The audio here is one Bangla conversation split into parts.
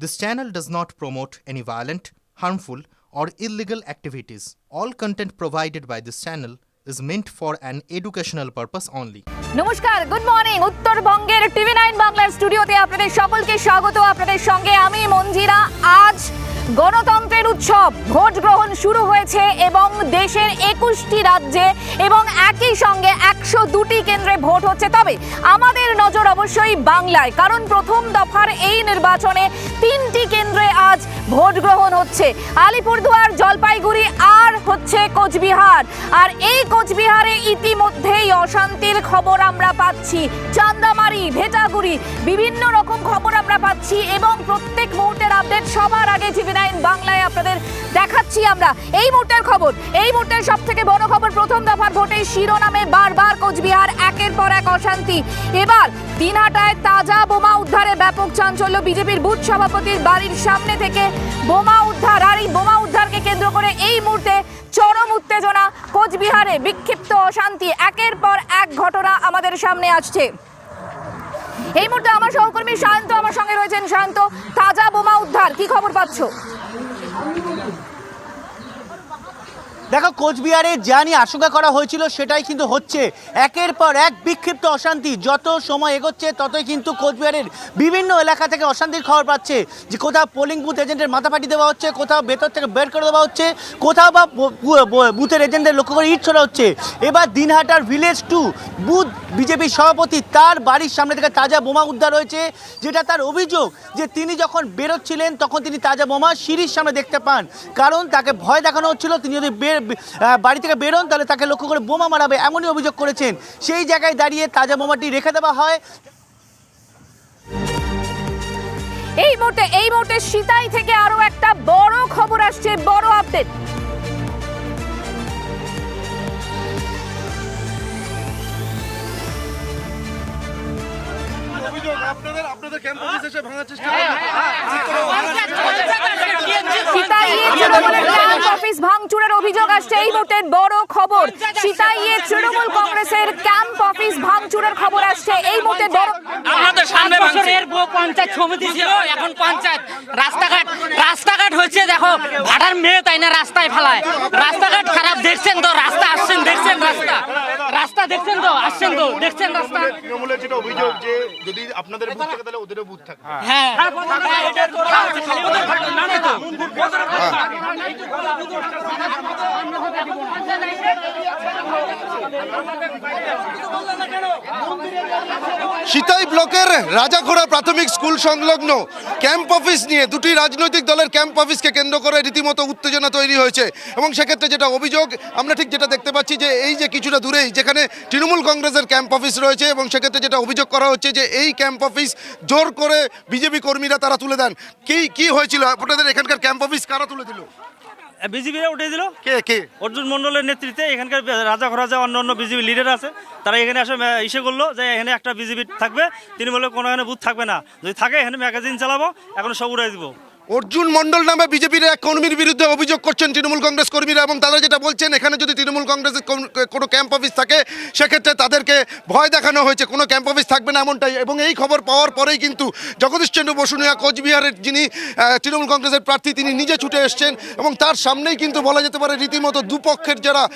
This channel does not promote any violent, harmful, or illegal activities. All content provided by this channel is meant for an educational purpose only. নমস্কার গুড মর্নিং উত্তরবঙ্গের টিভি নাইন বাংলার স্টুডিওতে আপনাদের সকলকে স্বাগত আপনাদের সঙ্গে আমি মঞ্জিরা আজ গণতন্ত্রের উৎসব ভোট গ্রহণ শুরু হয়েছে এবং দেশের একুশটি রাজ্যে এবং একই সঙ্গে একশো দুটি কেন্দ্রে ভোট হচ্ছে তবে আমাদের নজর অবশ্যই বাংলায়, কারণ প্রথম দফার এই নির্বাচনে তিনটি কেন্দ্রে আজ ভোট গ্রহণ হচ্ছে। আলিপুরদুয়ার, জলপাইগুড়ি আর হচ্ছে কোচবিহার। আর এই কোচবিহারে ইতিমধ্যেই অশান্তির খবর আমরা পাচ্ছি। চান্দামারি, ভেটাগুড়ি, বিভিন্ন রকম খবর আমরা পাচ্ছি এবং প্রত্যেক মুহূর্তের আপডেট সবার আগে টিভি নাইন বাংলায় আপনাদের দেখাচ্ছি আমরা। এই মুহূর্তের খবর, এই মুহূর্তের সব থেকে বড় খবর প্রথম দফার ভোটের শিরোনামে বারবার কোচবিহার একের পর এক অশান্তি। এবার দিনহাটায় তাজা বোমা উদ্ধারে ব্যাপক চাঞ্চল্য। বিজেপির বুথ সভাপতির বাড়ির সামনে থেকে বোমা উদ্ধার, আর এই বোমা উদ্ধারকে কেন্দ্র করে এই মুহূর্তে চরম উত্তেজনা। কোচবিহারে বিক্ষিপ্ত অশান্তি, একের পর এক ঘটনা আমাদের সামনে আসছে। এই মুহূর্তে আমার সহকর্মী শান্ত আমার সঙ্গে রয়েছেন। শান্ত, তাজা বোমা উদ্ধার, কি খবর পাচ্ছ? দেখো, কোচবিহারে যা নিয়ে আশঙ্কা করা হয়েছিল সেটাই কিন্তু হচ্ছে। একের পর এক বিক্ষিপ্ত অশান্তি, যত সময় এগোচ্ছে ততই কিন্তু কোচবিহারের বিভিন্ন এলাকা থেকে অশান্তির খবর পাচ্ছে। যে কোথাও পোলিং বুথ এজেন্টের মাথা পাটি দেওয়া হচ্ছে, কোথাও ভেতর থেকে বের করে দেওয়া হচ্ছে, কোথাও বা বুথের এজেন্টদের লক্ষ্য করে ইট ছড়া হচ্ছে। এবার দিনহাটার ভিলেজ টু বুথ বিজেপির সভাপতি তার বাড়ির সামনে থেকে তাজা বোমা উদ্ধার হয়েছে, যেটা তার অভিযোগ যে তিনি যখন বেরোচ্ছিলেন, তখন তিনি তাজা বোমা সিঁড়ির সামনে দেখতে পান। কারণ তাকে ভয় দেখানো হচ্ছিল, তিনি যদি বাড়ি থেকে বেরোন, তাহলে তাকে লক্ষ্য করে বোমা মারাবে এমনই অভিযোগ করেছেন। সেই জায়গায় দাঁড়িয়ে তাজা বোমাটি রেখে দেওয়া হয়। এই মুহূর্তে এই মুহূর্তে সিতাই থেকে আরও একটা বড় খবর আসছে, বড় আপডেট অভিযোগ আপনাদের আপনাদের ক্যাম্প এসে ভাঙার চেষ্টা অফিস ভাঙচুরের অভিযোগ আসছে এই মুহূর্তের বড় খবর সিতাইয়ে তৃণমূল কংগ্রেসের ক্যাম্প অফিস ভাঙচুরের খবর আসছে এই মুহূর্তে বড় আমাদের সামনে বছরের পঞ্চায়েত সমিতি ছিল এখন পঞ্চায়েত রাস্তাঘাট রাস্তাঘাট হয়েছে দেখো ভাড়ার মেয়ে তাই না রাস্তায় ফেলায় রাস্তাঘাট খারাপ দেখছেন তো রাস্তা আসছেন দেখছেন রাস্তা দেখছেন তো আসছেন তো দেখছেন রাস্তা তৃণমূলের যেটা অভিযোগ যে যদি আপনাদের বুথ থাকে তাহলে ওদেরও বুথ থাকে হ্যাঁ সিতাই ব্লকের রাজাঘোড়া প্রাথমিক স্কুল সংলগ্ন ক্যাম্প অফিস নিয়ে দুটি রাজনৈতিক দলের ক্যাম্প অফিসকে কেন্দ্র করে রীতিমতো উত্তেজনা তৈরি হয়েছে। এবং সেক্ষেত্রে যেটা অভিযোগ, আমরা ঠিক যেটা দেখতে পাচ্ছি যে এই যে কিছুটা দূরেই যেখানে তৃণমূল কংগ্রেসের ক্যাম্প অফিস রয়েছে এবং সেক্ষেত্রে যেটা অভিযোগ করা হচ্ছে যে এই ক্যাম্প অফিস জোর করে বিজেপি কর্মীরা তারা তুলে দেন। কি কি হয়েছিল? আপনাদের এখানকার ক্যাম্প অফিস কারা তুলে দিল? বিজেপিরা উঠে দিল। কে কে? অর্জুন মন্ডলের নেতৃত্বে এখানকার রাজা খরাজা অন্য অন্য বিজেপি লিডার আছে। তারা এখানে আসে ইসে করল যে এখানে একটা বিজেপি থাকবে। তিনি বলে কোনো এখানে বুথ থাকবে না। যদি থাকে এখানে ম্যাগাজিন চালাবো এখন সব উড়াই দিব। অর্জুন মন্ডল নামে বিজেপির এক কর্মীর বিরুদ্ধে অভিযোগ করছেন তৃণমূল কংগ্রেস কর্মীরা এবং তারা যেটা বলছেন, এখানে যদি তৃণমূল কংগ্রেসের কোন- ক্যাম্প অফিস থাকে, সেক্ষেত্রে তাদেরকে ভয় দেখানো হয়েছে। কোনো ক্যাম্প অফিস থাকবে না এমনটাই। এবং এই খবর পাওয়ার পরেই কিন্তু জগদীশচন্দ্র বসুনিয়া কোচবিহারের যিনি তৃণমূল কংগ্রেসের প্রার্থী, তিনি নিজে ছুটে এসছেন এবং তার সামনেই কিন্তু বলা যেতে পারে রীতিমতো দুপক্ষের যারা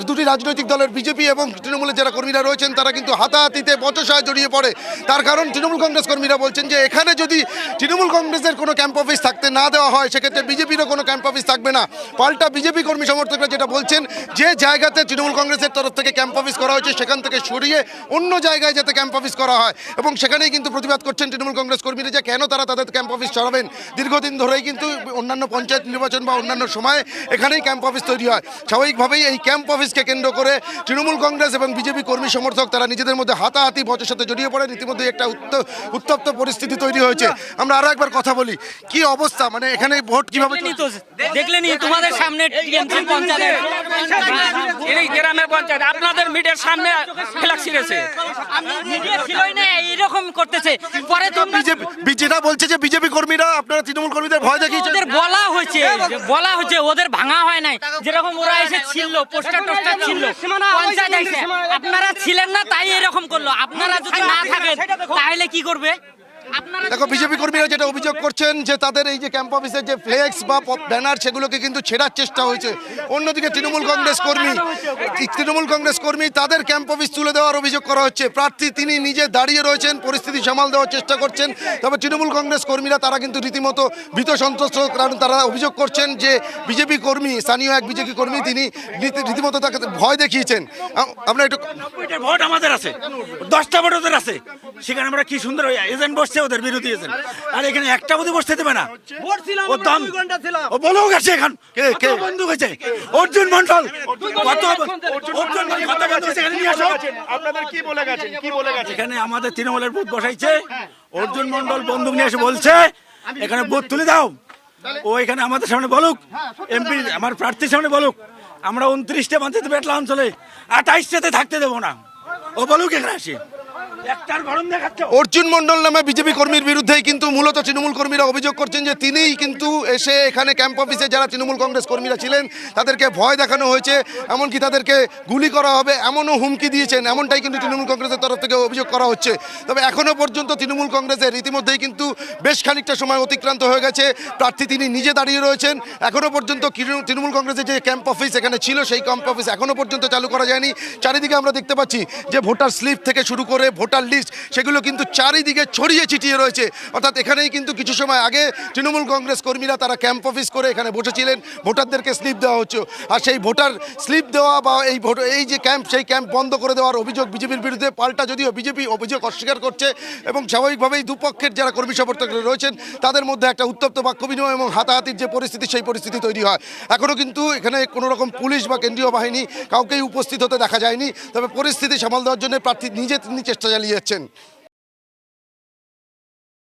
দুটি রাজনৈতিক দলের বিজেপি এবং তৃণমূলের যারা কর্মীরা রয়েছেন, তারা কিন্তু হাতাহাতিতে বচসায় জড়িয়ে পড়ে। তার কারণ তৃণমূল কংগ্রেস কর্মীরা বলছেন যে, এখানে যদি তৃণমূল কংগ্রেসের কোনো ক্যাম্প অফিস থাকতে না দেওয়া হয়, সেক্ষেত্রে বিজেপিরও কোনো ক্যাম্প অফিস থাকবে না। পাল্টা বিজেপি কর্মী সমর্থকরা যেটা বলছেন, যে জায়গাতে তৃণমূল কংগ্রেসের তরফ থেকে ক্যাম্প অফিস করা হয়েছে, সেখান থেকে সরিয়ে অন্য জায়গায় যাতে ক্যাম্প অফিস করা হয়। এবং সেখানেই কিন্তু প্রতিবাদ করছেন তৃণমূল কংগ্রেস কর্মীরা যে কেন তারা তাদের ক্যাম্প অফিস সরাবেন দীর্ঘদিন ধরেই কিন্তু অন্যান্য পঞ্চায়েত নির্বাচন বা অন্যান্য সময়ে এখানেই ক্যাম্প অফিস তৈরি হয়। স্বাভাবিকভাবেই এই ক্যাম্প অফিসকে কেন্দ্র করে তৃণমূল কংগ্রেস এবং বিজেপি কর্মী সমর্থক তারা নিজেদের মধ্যে হাতাহাতি বচের সাথে জড়িয়ে পড়ে ইতিমধ্যে একটা উত্ত- উত্তপ্ত পরিস্থিতি তৈরি হয়েছে। আমরা আরও একবার কথা বলি, কি অবস্থা মানে এখানে ভোট কীভাবে দেখলেনি তো দেখলেনি তোমাদের সামনে টিএমসি পঞ্চায়েত। এই গ্রামের পঞ্চায়েত আপনাদের মিডিয়ার সামনে ফ্ল্যাক্স ছিঁড়েছে মিডিয়া ছিলই না এইরকম করতেছে। পরে তোমরা বিজেপি যেটা বলছে যে বিজেপি কর্মীরা আপনারা তৃণমূল কর্মীদের ভয় দেখিয়েছেন। ওদের বলা হয়েছে বলা হয়েছে ওদের ভাঙা হয় নাই। যেরকম ওরা এসে ছিল পোস্টার টোস্টার ছিল পঞ্চায়েত আপনারা ছিলেন না তাই এরকম করল। আপনারা যদি না থাকেন তাহলে কি করবে? দেখো বিজেপি কর্মীরা যেটা অভিযোগ করছেন যে তাদের এই যে ক্যাম্প অফিসের যে ফ্লেক্স বা ব্যানার সেগুলোকে কিন্তু ছেড়ার চেষ্টা হয়েছে। অন্যদিকে তৃণমূল কংগ্রেস কর্মী তৃণমূল কংগ্রেস কর্মী তাদের ক্যাম্প অফিস তুলে দেওয়ার অভিযোগ করা হচ্ছে। প্রার্থী তিনি নিজে দাঁড়িয়ে রয়েছেন পরিস্থিতি সামাল দেওয়ার চেষ্টা করছেন। তবে তৃণমূল কংগ্রেস কর্মীরা তারা কিন্তু রীতিমতো ভীত সন্ত্রস্ত কারণ তারা অভিযোগ করছেন যে বিজেপি কর্মী স্থানীয় এক বিজেপি কর্মী তিনি রীতিমতো তাকে ভয় দেখিয়েছেন। আম- আমরা একটু ভোট আমাদের আছে। দশটা ভোট ওদের আছে। সেখানে আমরা কি সুন্দর এজেন্ট বসছে। ওদের বিরোধী এজেন্ট আর এখানে একটা বুধি বসতে দেবে না। ও দাম ও বলেও গেছে এখন। কে, কে? বন্ধু গেছে অর্জুন মন্ডল। কত অর্জুন গেছে আপনাদের কি বলে গেছেন কি বলে গেছে? এখানে আমাদের তৃণমূলের বুথ বসাইছে। অর্জুন মন্ডল বন্দুক নিয়ে এসে বলছে এখানে বুথ তুলে দাও। ও এখানে আমাদের সামনে বলুক। এমপি আমার প্রার্থীর সামনে বলুক। আমরা উনত্রিশটা পঞ্চায়েত বেটলা অঞ্চলে। আঠাইশটাতে থাকতে দেবো না। ও বলুক এখানে আসি। অর্জুন মন্ডল নামে বিজেপি কর্মীর বিরুদ্ধেই কিন্তু মূলত তৃণমূল কর্মীরা অভিযোগ করছেন যে তিনিই কিন্তু এসে এখানে ক্যাম্প অফিসে যারা তৃণমূল কংগ্রেস কর্মীরা ছিলেন, তাদেরকে ভয় দেখানো হয়েছে, এমনকি তাদেরকে গুলি করা হবে, এমনও হুমকি দিয়েছেন, এমনটাই কিন্তু তৃণমূল কংগ্রেসের তরফ থেকে অভিযোগ করা হচ্ছে। তবে এখনও পর্যন্ত তৃণমূল কংগ্রেসের রীতিমধ্যেই কিন্তু বেশ খানিকটা সময় অতিক্রান্ত হয়ে গেছে, প্রার্থী তিনি নিজে দাঁড়িয়ে রয়েছেন। এখনও পর্যন্ত তৃণমূল- কংগ্রেসের যে ক্যাম্প অফিস এখানে ছিল, সেই ক্যাম্প অফিস এখনও পর্যন্ত চালু করা যায়নি। চারিদিকে আমরা দেখতে পাচ্ছি যে ভোটার স্লিপ থেকে শুরু করে ভোটার লিস্ট, সেগুলো কিন্তু চারিদিকে ছড়িয়ে ছিটিয়ে রয়েছে। অর্থাৎ এখানেই কিন্তু কিছু সময় আগে তৃণমূল কংগ্রেস কর্মীরা তারা ক্যাম্প অফিস করে এখানে বসেছিলেন, ভোটারদেরকে স্লিপ দেওয়া হচ্ছে। আর সেই ভোটার স্লিপ দেওয়া বা এই ভোট, এই যে ক্যাম্প, সেই ক্যাম্প বন্ধ করে দেওয়ার অভিযোগ বিজেপির বিরুদ্ধে পাল্টা যদিও বিজেপি অভিযোগ অস্বীকার করছে এবং স্বাভাবিকভাবেই দুপক্ষের যারা কর্মী সমর্থকরা রয়েছেন, তাদের মধ্যে একটা উত্তপ্ত বাক্য বিনিময় এবং হাতাহাতির যে পরিস্থিতি, সেই পরিস্থিতি তৈরি হয়। এখনও কিন্তু এখানে কোনো রকম পুলিশ বা কেন্দ্রীয় বাহিনী কাউকেই উপস্থিত হতে দেখা যায়নি। তবে পরিস্থিতি সামাল দেওয়ার জন্য প্রার্থী নিজে তিনি চেষ্টা যাচ্ছেন